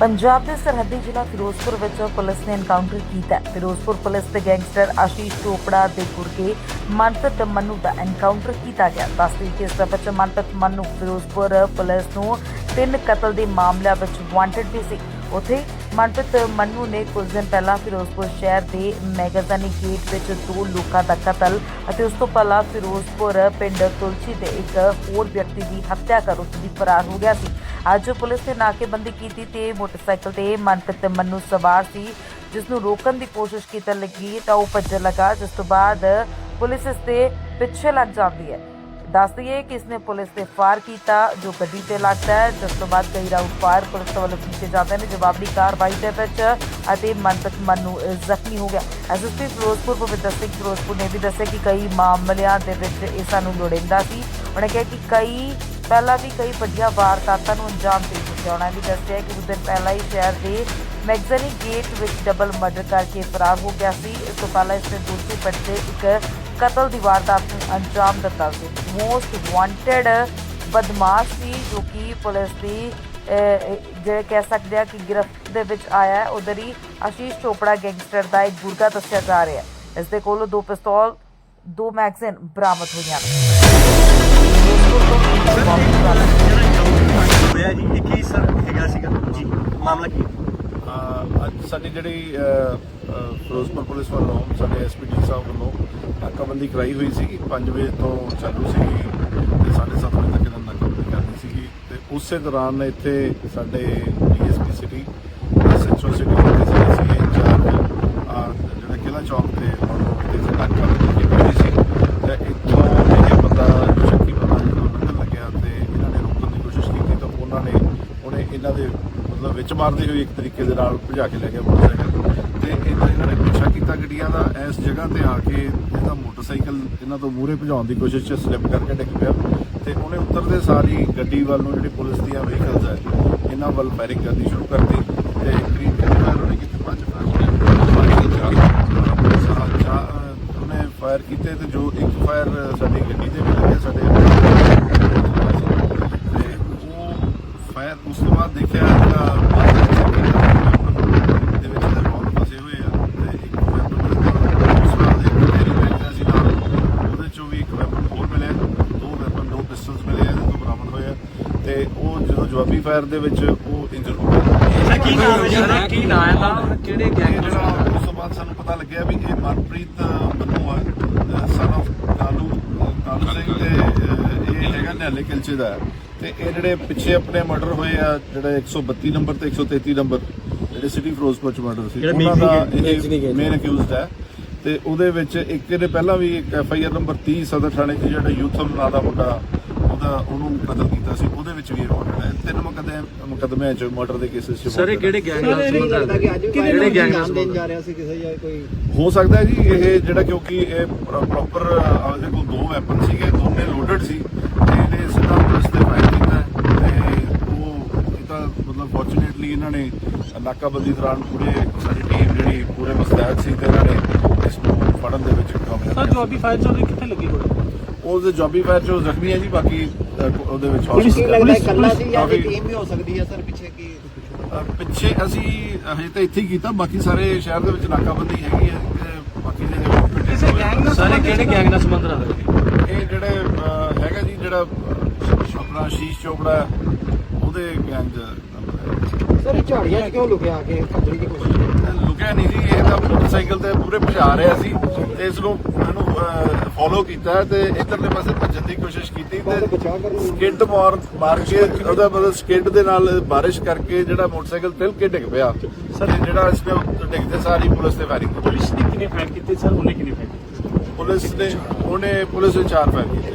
ਪੰਜਾਬ ਦੇ ਸਰਹੱਦੀ ਜ਼ਿਲ੍ਹਾ ਫਿਰੋਜ਼ਪੁਰ ਵਿੱਚ ਪੁਲਿਸ ਨੇ ਐਨਕਾਊਂਟਰ ਕੀਤਾ ਫਿਰੋਜ਼ਪੁਰ ਪੁਲਿਸ ਦੇ ਗੈਂਗਸਟਰ ਆਸ਼ੀਸ਼ ਚੋਪੜਾ ਦੇ ਗੁਰਗੇ ਮਨਪ੍ਰੀਤ ਮੰਨੂ ਦਾ ਐਨਕਾਊਂਟਰ ਕੀਤਾ ਗਿਆ। ਦੱਸਦੀ ਕਿ ਇਸ ਵਿੱਚ ਮਨਪ੍ਰੀਤ ਮੰਨੂ ਫਿਰੋਜ਼ਪੁਰ ਪੁਲਿਸ ਨੂੰ ਤਿੰਨ ਕਤਲ ਦੇ ਮਾਮਲਿਆਂ ਵਿੱਚ ਵਾਂਟਡ ਵੀ ਸੀ। ਉੱਥੇ ਮਨਪ੍ਰੀਤ ਮੰਨੂ ਨੇ ਕੁਝ ਦਿਨ ਪਹਿਲਾਂ ਫਿਰੋਜ਼ਪੁਰ ਸ਼ਹਿਰ ਦੇ ਮੈਗਾਜ਼ਾਨੀ ਗੇਟ ਵਿੱਚ ਦੋ ਲੋਕਾਂ ਦਾ ਕਤਲ ਅਤੇ ਉਸ ਤੋਂ ਪਹਿਲਾਂ ਫਿਰੋਜ਼ਪੁਰ ਪਿੰਡ ਤੁਲਸੀ ਦੇ ਇੱਕ ਹੋਰ ਵਿਅਕਤੀ ਦੀ ਹੱਤਿਆ ਕਰ ਉਸ ਦੀ ਫਰਾਰ ਹੋ ਗਿਆ ਸੀ। ਅੱਜ ਪੁਲਿਸ ਨੇ ਨਾਕੇਬੰਦੀ ਕੀਤੀ ਤੇ ਮੋਟਰਸਾਈਕਲ ਤੇ ਮਨਪ੍ਰੀਤ ਮੰਨੂ ਸਵਾਰ ਸੀ, ਜਿਸ ਨੂੰ ਰੋਕਣ ਦੀ ਕੋਸ਼ਿਸ਼ ਕੀਤਾ ਲੱਗੀ ਤਾਂ ਉਹ ਭੱਜਣ ਲੱਗਾ, ਜਿਸ ਤੋਂ ਬਾਅਦ ਪੁਲਿਸ ਇਸ ਦੇ ਪਿੱਛੇ ਲੱਗ ਜਾਂਦੀ ਹੈ। ਦੱਸ ਦਈਏ ਕਿ ਇਸਨੇ ਪੁਲਿਸ ਤੇ ਫਾਇਰ ਕੀਤਾ, ਜੋ ਗੱਡੀ ਤੇ ਲੱਗਦਾ ਹੈ। ਜਿਸ ਤੋਂ ਬਾਅਦ ਕਈ ਰਾਉਂਡ ਫਾਇਰ ਪੁਲਿਸ ਵੱਲੋਂ ਕੀਤੇ ਜਾਂਦੇ ਨੇ। ਜਵਾਬੀ ਕਾਰਵਾਈ ਦੇ ਵਿੱਚ ਅਤੇ ਮਨਪ੍ਰੀਤ ਮੰਨੂ ਜ਼ਖਮੀ ਹੋ ਗਿਆ। ਐਸਐਸਪੀ ਫਿਰੋਜ਼ਪੁਰ ਪਵਿੱਤਰ ਸਿੰਘ ਫਿਰੋਜ਼ਪੁਰ ਨੇ ਵੀ ਦੱਸਿਆ ਕਿ ਕਈ ਮਾਮਲਿਆਂ ਦੇ ਵਿੱਚ ਇਹ ਸਾਨੂੰ ਲੋੜਿੰਦਾ ਸੀ। ਉਹਨੇ ਕਿਹਾ ਕਿ ਕਈ, ਪਹਿਲਾਂ ਵੀ ਕਈ ਵੱਡੀਆਂ ਵਾਰਦਾਤਾਂ ਨੂੰ ਅੰਜਾਮ ਦੇ ਚੁੱਕਿਆ। ਉਹਨਾਂ ਵੀ ਦੱਸਿਆ ਕਿ ਉਸ ਦਿਨ ਪਹਿਲਾਂ ਹੀ ਸ਼ਹਿਰ ਦੇ ਮੈਗਜ਼ਨੀ ਗੇਟ ਵਿੱਚ ਡਬਲ ਮਰਡਰ ਕਰਕੇ ਫਰਾਰ ਹੋ ਗਿਆ ਸੀ। ਇਸ ਤੋਂ ਪਹਿਲਾਂ ਇਸਨੇ ਦੂਸਰੀ ਪਿੰਡ ਤੇ ਇੱਕ ਕਤਲ ਦੀ ਵਾਰਦਾਤ ਨੂੰ ਅੰਜਾਮ ਦਿੱਤਾ ਸੀ ਮੋਸਟ ਵਾਂਟਡ ਬਦਮਾਸ਼ ਸੀ ਜੋ ਕਿ ਪੁਲਿਸ ਦੀ ਜਿਹੜੇ ਕਹਿ ਸਕਦੇ ਆ ਕਿ ਗ੍ਰਿਫਤ ਦੇ ਵਿੱਚ ਆਇਆ ਹੈ ਉਧਰ ਹੀ ਆਸ਼ੀਸ਼ ਚੋਪੜਾ ਗੈਂਗਸਟਰ ਦਾ ਇੱਕ ਗੁਰਗਾ ਦੱਸਿਆ ਜਾ ਰਿਹਾ ਇਸ ਦੇ ਕੋਲੋਂ ਦੋ ਪਿਸਤੌਲ ਦੋ ਮੈਗਜ਼ੀਨ ਬਰਾਮਦ ਹੋਈਆਂ ਨੇ ਹੋਇਆ ਜੀ ਇਹ ਕੀ ਸਰ ਹੈਗਾ ਸੀਗਾ ਜੀ ਮਾਮਲਾ ਕੀ ਅੱਜ ਸਾਡੀ ਜਿਹੜੀ ਫਿਰੋਜ਼ਪੁਰ ਪੁਲਿਸ ਵੱਲੋਂ, ਸਾਡੇ ਐਸਪੀਡੀ ਸਾਹਿਬ ਵੱਲੋਂ ਨਾਕਾਬੰਦੀ ਕਰਾਈ ਹੋਈ ਸੀਗੀ। 5 ਵਜੇ ਤੋਂ ਚਾਲੂ ਸੀ ਤੇ 7:30 ਵਜੇ ਤੱਕ ਇਹਨਾਂ ਨਾਕਾਬੰਦੀ ਕਰਨੀ ਸੀਗੀ। ਤੇ ਉਸੇ ਦੌਰਾਨ ਇੱਥੇ ਸਾਡੇ ਡੀਐਸਪੀ ਸਿਟੀ ਸੈਂਟਰਲ ਸਿਟੀ ਦੇ ਜਿਹੜੇ ਸੀ ਇੰਚਾਰਜ ਆ ਜਿਹੜਾ ਕਿਲਾ ਚੌਕ ਤੇ ਮੋੜ ਤੇ ਸੀ ਨਾਕਾਬੰਦੀ ਕੀਤੀ ਹੋਈ ਸੀ ਤੇ ਇੱਥੋਂ ਇਹ ਬੰਦਾ ਸ਼ੱਕੀ ਬੰਦਾ ਜਦੋਂ ਨਿਕਲ ਲੱਗਿਆ ਤੇ ਇਹਨਾਂ ਨੇ ਰੋਕਣ ਦੀ ਕੋਸ਼ਿਸ਼ ਕੀਤੀ ਤਾਂ ਉਹਨਾਂ ਨੇ ਉਹਨੇ ਇਹਨਾਂ ਦੇ ਮਤਲਬ ਮਾਰਦੇ ਹੋਏ ਇੱਕ ਤਰੀਕੇ ਦੇ ਨਾਲ ਭਜਾ ਕੇ ਲੈ ਗਿਆ ਮੋਟਰਸਾਈਕਲ ਤੇ। ਇਹਨਾਂ ਇਹਨਾਂ ਨੇ ਪਿੱਛਾ ਕੀਤਾ ਗੱਡੀਆਂ ਦਾ। ਇਸ ਜਗ੍ਹਾ ਤੇ ਆ ਕੇ ਇਹਦਾ ਮੋਟਰਸਾਈਕਲ ਇਹਨਾਂ ਤੋਂ ਮੂਹਰੇ ਭਜਾਉਣ ਦੀ ਕੋਸ਼ਿਸ਼ ਚ ਸਲਿੱਪ ਕਰਕੇ ਡਿੱਗ ਪਿਆ। ਤੇ ਉਹਨੇ ਉੱਤਰਦੇ ਸਾਰੀ ਗੱਡੀ ਵੱਲ ਨੂੰ ਜਿਹੜੀ ਪੁਲਿਸ ਦੀਆਂ ਵਹੀਕਲਸ ਹੈ ਇਹਨਾਂ ਵੱਲ ਫਾਇਰਿੰਗ ਕਰਨੀ ਸ਼ੁਰੂ ਕਰਤੀ। ਤੇ ਕਰੀਬ ਕਿੰਨੇ ਉਹਨੇ ਕੀਤੇ ਪੰਜ ਫਾਇਰ ਫਾਇਰ ਕੀਤੇ ਤੇ ਜੋ ਇੱਕ ਫਾਇਰ ਸਾਡੀ ਗੱਡੀ ਦੇ ਵੀ ਲੱਗਿਆ, ਸਾਡੇ ਤੇ ਉਹ ਫਾਇਰ ਉਸ ਤੋਂ ਬਾਅਦ ਦੇਖਿਆ ਜਿਹੜਾ ਬਾਹਰ ਦੇ ਵਿੱਚ ਦੇ ਬਹੁਤ ਫਸੇ ਹੋਏ ਆ ਤੇ ਇੱਕ ਵੈਪਨ ਉਸ ਵਾਰ ਦੇ ਤੇਰੀ ਬੈਠਾ ਸੀ ਨਾਲ ਉਹਦੇ ਚੋਂ ਵੀ ਇੱਕ ਵੈਪਨ ਹੋਰ ਮਿਲਿਆ। ਦੋ ਵੈਪਨ ਦੋ ਪਿਸਟਲਸ ਮਿਲੇ ਇਹਦੇ ਤੋਂ ਬਰਾਮਦ ਹੋਏ ਆ। ਤੇ ਉਹ ਜਦੋਂ ਜਵਾਬੀ ਫਾਇਰ ਦੇ ਵਿੱਚ ਉਹ ਇੰਜਰ ਹੋ ਗਿਆ। ਕੀ ਨਾਮ ਹੈ ਸਰ ਕੀ ਨਾਮ ਹੈ ਤਾਂ? ਕਿਹੜੇ ਗੈਂਗ ਜਿਹੜਾ ਉਸ ਤੋਂ ਬਾਅਦ ਸਾਨੂੰ ਪਤਾ ਲੱਗਿਆ ਵੀ ਇਹ ਮਨਪ੍ਰੀਤ ਬੰਨੂ ਆ। ਸਨ ਆਫ ਕਾਲੂ ਕਾਲੂ ਸਿੰਘ ਤੇ ਇਹ ਹੈਗਾ ਨਿਹਲੇ ਕਿਲਚੇ ਦਾ। ਤੇ ਇਹ ਜਿਹੜੇ ਪਿੱਛੇ ਆਪਣੇ ਮਰਡਰ ਹੋਏ ਆ ਜਿਹੜਾ 132 ਨੰਬਰ ਤੇ 133 ਨੰਬਰ ਜਿਹੜੇ ਸਿਟੀ ਫਿਰੋਜ਼ਪੁਰ ਚ ਮਰਡਰ ਸੀ ਉਹਨਾਂ ਦਾ ਇਹ ਮੇਨ ਅਕਿਊਜ਼ਡ ਹੈ। ਤੇ ਉਹਦੇ ਵਿੱਚ ਇੱਕ ਇਹਦੇ ਪਹਿਲਾਂ ਵੀ ਇੱਕ ਐਫ ਆਈ ਆਰ ਨੰਬਰ 30 ਸਦਰ ਥਾਣੇ 'ਚ ਜਿਹੜਾ ਯੂਥਮ ਨਾਂ ਦਾ ਮੁੰਡਾ ਉਹਦਾ ਉਹਨੂੰ ਕਤਲ ਕੀਤਾ ਸੀ ਉਹਦੇ ਵਿੱਚ ਵੀ ਰਿਕਾਰਡਡ ਹੈ। ਤਿੰਨ ਮੁਕੱਦਮੇ ਮੁਕੱਦਮਿਆਂ 'ਚ ਮਰਡਰ ਦੇ ਕੇਸਿਸ 'ਚ ਸਰ ਇਹ। ਕਿਹੜੇ ਗੈਂਗ ਨਾਲ ਸੰਬੰਧ ਰੱਖਦਾ? ਕਿਹੜੇ ਗੈਂਗ ਨਾਲ ਸੰਬੰਧ ਜਾ ਰਿਹਾ ਸੀ ਕਿਸੇ ਜਾਂ ਕੋਈ ਹੋ ਸਕਦਾ ਹੈ ਜੀ ਇਹ ਜਿਹੜਾ ਕਿਉਂਕਿ ਇਹ ਪ੍ਰੋਪਰ ਉਹਦੇ ਕੋਲ ਦੋ ਵੈਪਨ ਸੀਗੇ ਦੋਨੇ ਲੋਡਡ ਸੀ ਤੇ ਇਹਨੇ ਸਿੱਧਾ ਪੁਲਿਸ ਤੇ ਫਾਇਰ ਕੀਤਾ ਹੈ ਤੇ ਉਹ ਇਹ ਤਾਂ ਮਤਲਬ ਫੋਰਚੂਨੇਟਲੀ ਇਹਨਾਂ ਨੇ ਨਾਕਾਬੰਦੀ ਦੌਰਾਨ ਪੂਰੇ ਸਾਡੀ ਟੀਮ ਜਿਹੜੀ ਪੂਰੇ ਮੁਸਤੈਦ ਸੀ ਤੇ ਇਹਨਾਂ ਨੇ ਇਸ ਨੂੰ ਫੜਨ ਦੇ ਵਿੱਚ ਕਾਮਯਾਬ ਸਰ ਜਵਾਬੀ ਫਾਇਰ ਚੱਲ ਕਿੱਥੇ ਲੱਗੀ ਗੋਲੀ? ਉਹਦੇ ਜੌਬੀ ਫਾਇਰ ਚੋਂ ਜ਼ਖਮੀ ਹੈ ਜੀ ਬਾਕੀ ਉਹਦੇ ਵਿੱਚ ਪੁਲਿਸ ਕੀ hospital- ਲੱਗਦਾ ਪੁਲਿਸ- ਇਕੱਲਾ ਸੀ ਜਾਂ ਕਾਫੀ- ਕੋਈ ਟੀਮ ਵੀ ਹੋ ਸਕਦੀ ਹੈ ਸਰ ਪਿੱਛੇ ਕੀ? ਅ, ਪਿੱਛੇ ਅਸੀਂ ਹਜੇ ਤਾਂ ਇੱਥੇ ਹੀ ਕੀਤਾ ਬਾਕੀ ਸਾਰੇ ਸ਼ਹਿਰ ਦੇ ਵਿੱਚ ਨਾਕਾਬੰਦੀ ਹੈਗੀ ਹੈ ਬਾਕੀ ਜਿਹੜੇ ਸਰ ਕਿਹੜੇ ਗੈਂਗ ਨਾਲ ਸੰਬੰਧ ਰੱਖਦਾ ਇਹ ਜਿਹੜੇ ਹੈਗਾ ਜੀ ਜਿਹੜਾ ਆਪਣਾ ਸ਼ੀਸ਼ ਚੋਪੜਾ ਉਹਦੇ ਗੈਂਗ ਸਰ ਇਹ ਝਾੜੀਆਂ 'ਚ ਕਿਉਂ ਲੁਕਿਆ ਕੇ ਭੱਜਣ ਦੀ ਕੋਸ਼ਿਸ਼ ਕੀਤੀ। ਇਹ ਲੁਕਿਆ ਨਹੀਂ ਜੀ ਇਹ ਤਾਂ ਮੋਟਰਸਾਈਕਲ ਤੇ ਪੂਰੇ ਭਜਾ ਰਿਹਾ ਸੀ ਤੇ ਇਸ ਨੂੰ ਇਹਨੂੰ ਫੋਲੋ ਕੀਤਾ ਤੇ ਇਧਰਲੇ ਪਾਸੇ ਭੱਜਣ ਦੀ ਕੋਸ਼ਿਸ਼ ਕੀਤੀ ਤੇ ਸਕਿੱਡ ਮਾਰ ਮਾਰ ਕੇ ਉਹਦਾ ਮਤਲਬ ਸਕਿੱਡ ਦੇ ਨਾਲ ਬਾਰਿਸ਼ ਕਰਕੇ ਜਿਹੜਾ ਮੋਟਰਸਾਈਕਲ ਤਿਲ ਕੇ ਡਿੱਗ ਪਿਆ। ਸਰ ਜਿਹੜਾ ਇਸ ਤੇ ਡਿੱਗਦੇ ਸਾਰੀ ਪੁਲਿਸ ਤੇ ਫਾਇਰਿੰਗ ਕੀਤੀ ਪੁਲਿਸ ਨੇ ਕਿੰਨੇ ਫਾਇਰ ਕੀਤੇ? ਸਰ ਉਹਨੇ ਕਿੰਨੇ ਫਾਇਰ ਕੀਤੇ? ਪੁਲਿਸ ਨੇ ਉਹਨੇ ਪੁਲਿਸ ਨੇ ਚਾਰ ਫਾਇਰ ਕੀਤੇ।